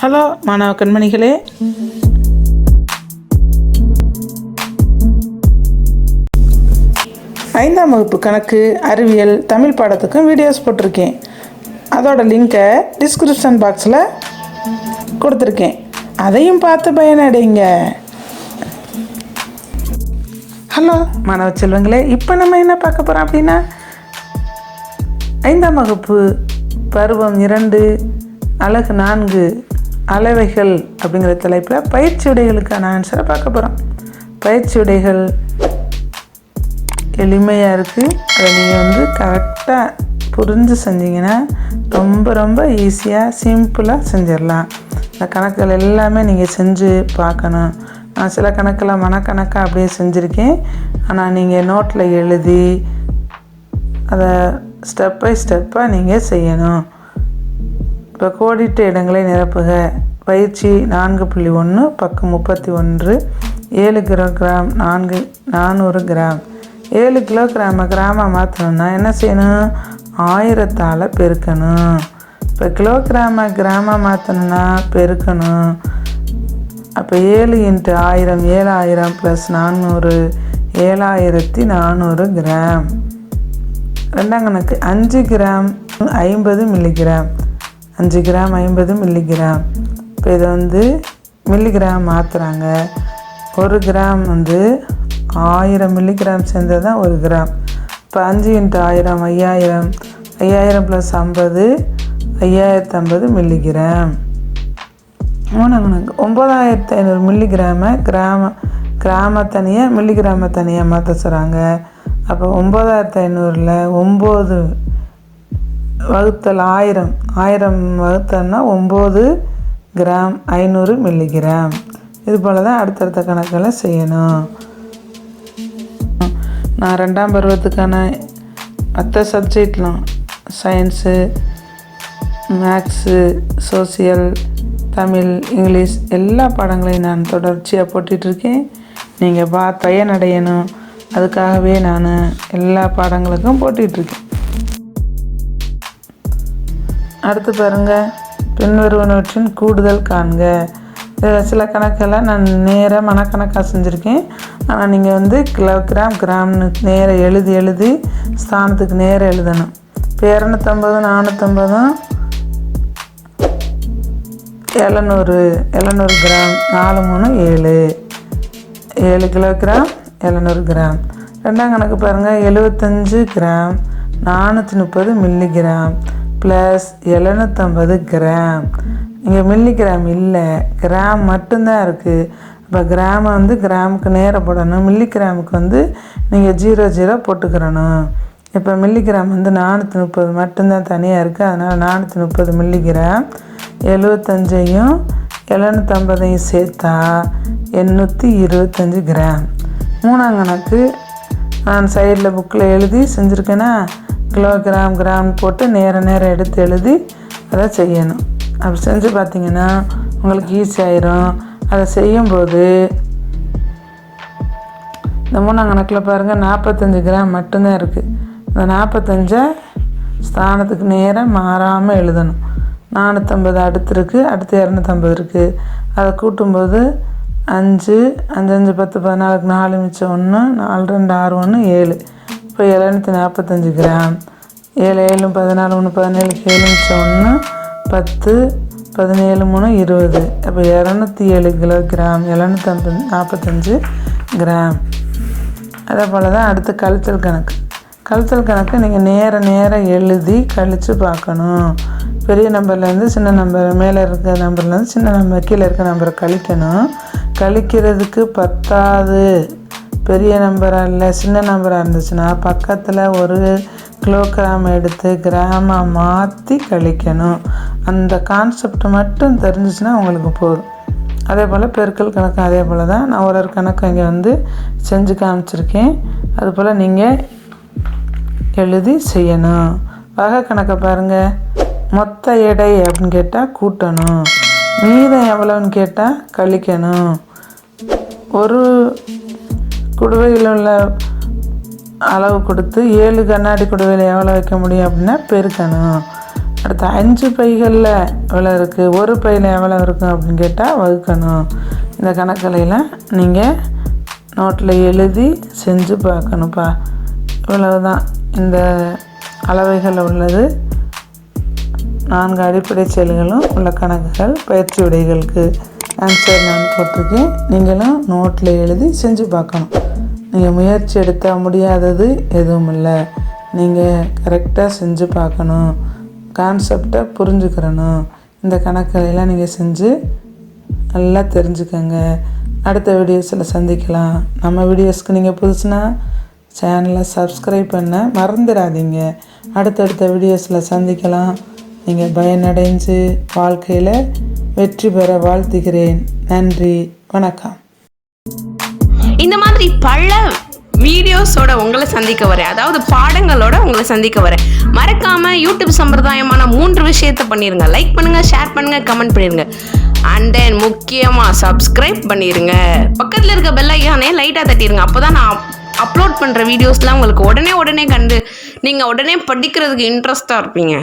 Hello மாணவ கண்மணிகளே. ஐந்தாம் வகுப்பு கணக்கு அறிவியல் தமிழ் பாடத்துக்கும் வீடியோஸ் போட்டிருக்கேன். அதோட லிங்கை டிஸ்கிரிப்ஷன் பாக்ஸில் கொடுத்துருக்கேன். அதையும் பார்த்து பயனடைங்க. ஹலோ மாணவ செல்வங்களே இப்போ நம்ம என்ன பார்க்க போகிறோம் அப்படின்னா ஐந்தாம் வகுப்பு பருவம் இரண்டு அழகு நான்கு. அளவைகள் அப்படிங்கிற தலைப்பில் பயிற்சி உடைகளுக்கான ஆன்சரை பார்க்க போகிறோம் பயிற்சி உடைகள் எளிமையாக இருக்குது அதை நீங்கள் வந்து கரெக்டாக புரிஞ்சு செஞ்சீங்கன்னா ரொம்ப ரொம்ப ஈஸியாக சிம்பிளாக செஞ்சிடலாம். இந்த கணக்குகள் எல்லாமே நீங்கள் செஞ்சு பார்க்கணும். நான் சில கணக்கில் மனக்கணக்காக அப்படியே செஞ்சுருக்கேன். ஆனால் நீங்கள் நோட்டில் எழுதி அதை ஸ்டெப் பை ஸ்டெப்பாக நீங்கள் செய்யணும். இப்போ கோடிட்ட இடங்களை நிரப்புக. பயிற்சி நான்கு புள்ளி ஒன்று பக்கம் முப்பத்தி ஒன்று ஏழு கிலோ கிராம் நான்கு நானூறு கிராம். ஏழு கிலோ கிராம கிராமாக மாற்றணும்னா என்ன செய்யணும்? ஆயிரத்தால் பெருக்கணும். இப்போ கிலோ கிராம கிராமம் மாற்றணும்னா பெருக்கணும். அப்போ ஏழு இன்ட்டு ஆயிரம் ஏழாயிரம் ப்ளஸ் நானூறு ஏழாயிரத்தி நானூறு கிராம். ரெண்டாம் கணக்கு அஞ்சு கிராம் ஐம்பது மில்லிகிராம் அஞ்சு கிராம் ஐம்பது மில்லிகிராம் இப்போ இதை வந்து மில்லிகிராம் மாற்றுறாங்க ஒரு கிராம் வந்து ஆயிரம் மில்லிகிராம் சேர்ந்தது தான் ஒரு கிராம். இப்போ அஞ்சு இன்ட்டு ஆயிரம் ஐயாயிரம். ஐயாயிரம் ப்ளஸ் ஐம்பது ஐயாயிரத்து ஐம்பது மில்லிகிராம் மூணு ஒம்பதாயிரத்து ஐநூறு மில்லிகிராமை கிராம கிராம தனியாக மில்லிகிராம தனியாக மாற்ற சொல்கிறாங்க அப்போ ஒம்பதாயிரத்து ஐநூறில் ஒம்பது வகுத்தல் ஆயிரம். ஆயிரம் வகுத்தல்னா ஒம்பது கிராம் ஐநூறு மில்லிகிராம் இது போல் தான் அடுத்தடுத்த கணக்கில் செய்யணும். நான் ரெண்டாம் பருவத்துக்கான மற்ற சப்ஜெக்ட்லாம். Science maths social Tamil English எல்லா பாடங்களையும் நான் தொடர்ச்சியாக போட்டுட்ருக்கேன் நீங்கள் பா பயனடையணும். அதுக்காகவே நான் எல்லா பாடங்களுக்கும் போட்டிகிட்ருக்கேன் அடுத்து பாருங்கள் பின்வருவனவற்றின் கூடுதல் காண்க. இதில் சில கணக்கெல்லாம் நான் நேராக மனக்கணக்காக செஞ்சுருக்கேன். ஆனால் நீங்கள் வந்து கிலோ கிராம் கிராம்னு நேராக எழுதி எழுதி ஸ்தானத்துக்கு நேராக எழுதணும். இப்போ இரநூத்தம்பதும் நானூற்றம்பதும் எழுநூறு எழுநூறு கிராம் நாலு மூணு ஏழு. ஏழு கிலோ கிராம் எழுநூறு கிராம். ரெண்டாம் கணக்கு பாருங்கள் எழுபத்தஞ்சு கிராம் நானூற்றி முப்பது மில்லி கிராம். ப்ளஸ் எழுநூற்றம்பது கிராம் இங்கே மில்லிகிராம் இல்லை. கிராம் மட்டும்தான் இருக்குது இப்போ கிராமை வந்து கிராமுக்கு நேராக போடணும். மில்லிகிராமுக்கு வந்து நீங்கள் ஜீரோ ஜீரோ போட்டுக்கிறணும். இப்போ மில்லிகிராம் வந்து நானூற்றி முப்பது மட்டும்தான் தனியாக இருக்குது அதனால் நானூற்றி முப்பது மில்லிகிராம் எழுபத்தஞ்சையும் எழுநூற்றம்பதையும் சேர்த்தா எண்ணூற்றி இருபத்தஞ்சி கிராம் மூணாம் கணக்கு நான் சைடில் புக்கில் எழுதி செஞ்சுருக்கேன்னா கிலோ கிராம் போட்டு நேர நேரம் எடுத்து எழுதி அதை செய்யணும். அப்படி செஞ்சு பார்த்தீங்கன்னா உங்களுக்கு ஈஸி ஆயிரும். அதை செய்யும்போது இந்த மூணாம் கணக்கில் பாருங்கள் நாற்பத்தஞ்சு கிராம் மட்டும்தான் இருக்குது இந்த நாற்பத்தஞ்சை ஸ்தானத்துக்கு நேராக மாறாமல் எழுதணும். நானூற்றம்பது அடுத்து இருக்குது அடுத்து இரநூத்தம்பது இருக்குது அதை கூட்டும்போது அஞ்சு அஞ்சு அஞ்சு பத்து பதினாலுக்கு நாலு மிச்சம் ஒன்று நாலு ரெண்டு ஆறு ஒன்று ஏழு. இப்போ எழுநூற்றி நாற்பத்தஞ்சு கிராம். ஏழு ஏழு பதினாலு மூணு பதினேழு ஏழு சொன்னால் ஒன்று பத்து பதினேழு மூணு இருபது. அப்போ இரநூத்தி ஏழு கிலோ கிராம் எழுநூற்றம்பது நாற்பத்தஞ்சு கிராம். அதே போல் தான் அடுத்து கழித்தல் கணக்கு. கழித்தல் கணக்கு நீங்கள் நேர நேரம் எழுதி கழித்து பார்க்கணும். பெரிய நம்பர்லேருந்து சின்ன நம்பர் மேலே இருக்க நம்பர்லேருந்து சின்ன நம்பர் கீழே இருக்க நம்பரை கழிக்கணும். கழிக்கிறதுக்கு பத்தாது பெரிய நம்பராக இல்லை சின்ன நம்பராக இருந்துச்சுன்னா பக்கத்தில் ஒரு கிலோகிராம் எடுத்து கிராமாக மாற்றி கழிக்கணும். அந்த கான்செப்ட் மட்டும் தெரிஞ்சிச்சுன்னா உங்களுக்கு போதும். அதே போல் பெருக்கல் கணக்கு அதே போல் தான் நான் ஒரு ஒரு கணக்கு இங்கே வந்து செஞ்சு காமிச்சிருக்கேன். அதுபோல் நீங்கள் எழுதி செய்யணும். வகை கணக்கை பாருங்கள் மொத்த எடை அப்படின்னு கேட்டால் கூட்டணும். மீதம் எவ்வளோன்னு கேட்டால் கழிக்கணும். ஒரு குடுவையில் உள்ள அளவு கொடுத்து ஏழு கண்ணாடி குடுவையில் எவ்வளோ வைக்க முடியும் அப்படின்னா பெருக்கணும் அடுத்து அஞ்சு பைகளில் எவ்வளோ இருக்குது ஒரு பையில் எவ்வளோ இருக்கும் அப்படின்னு கேட்டால் வகுக்கணும் இந்த கணக்கலையெல்லாம் நீங்கள் நோட்டில் எழுதி செஞ்சு பார்க்கணும்ப்பா. இவ்வளவு தான் இந்த அளவைகள் உள்ளது. நான்கு அடிப்படை செயல்களும் உள்ள கணக்குகள் பயிற்சி உடைகளுக்கு ஆன்சர் நான் போட்டிருக்கேன். நீங்களும் நோட்டில் எழுதி செஞ்சு பார்க்கணும். நீங்கள் முயற்சி எடுத்தால் முடியாதது எதுவும் இல்லை நீங்கள் கரெக்டாக செஞ்சு பார்க்கணும். கான்செப்டை புரிஞ்சுக்கிறணும். இந்த கணக்கெல்லாம் நீங்கள் செஞ்சு நல்லா தெரிஞ்சுக்கங்க. அடுத்த வீடியோஸில் சந்திக்கலாம். நம்ம வீடியோஸ்க்கு நீங்கள் புதுசுனா சேனலை சப்ஸ்கிரைப் பண்ண மறந்துடாதீங்க. அடுத்தடுத்த வீடியோஸில் சந்திக்கலாம். நீங்கள் பயனடைஞ்சு வாழ்க்கையில் வெற்றி பெற வாழ்த்துகிறேன். நன்றி. வணக்கம். இந்த மாதிரி பல வீடியோஸோட உங்களை சந்திக்க வரேன். அதாவது பாடங்களோட உங்களை சந்திக்க வரேன். மறக்காம யூடியூப் சம்பிரதாயமான மூன்று விஷயத்த பண்ணிருங்க. லைக் பண்ணுங்க ஷேர் பண்ணுங்க கமெண்ட் பண்ணிருங்க. அண்ட் தென் முக்கியமாக சப்ஸ்கிரைப் பண்ணிருங்க. பக்கத்தில் இருக்க பெல் லைட்டாக தட்டிடுங்க அப்போ தான் நான் அப்லோட் பண்ணுற வீடியோஸ்லாம் உங்களுக்கு உடனே உடனே கண்டு நீங்கள் உடனே படிக்கிறதுக்கு இன்ட்ரெஸ்ட்டாக இருப்பீங்க.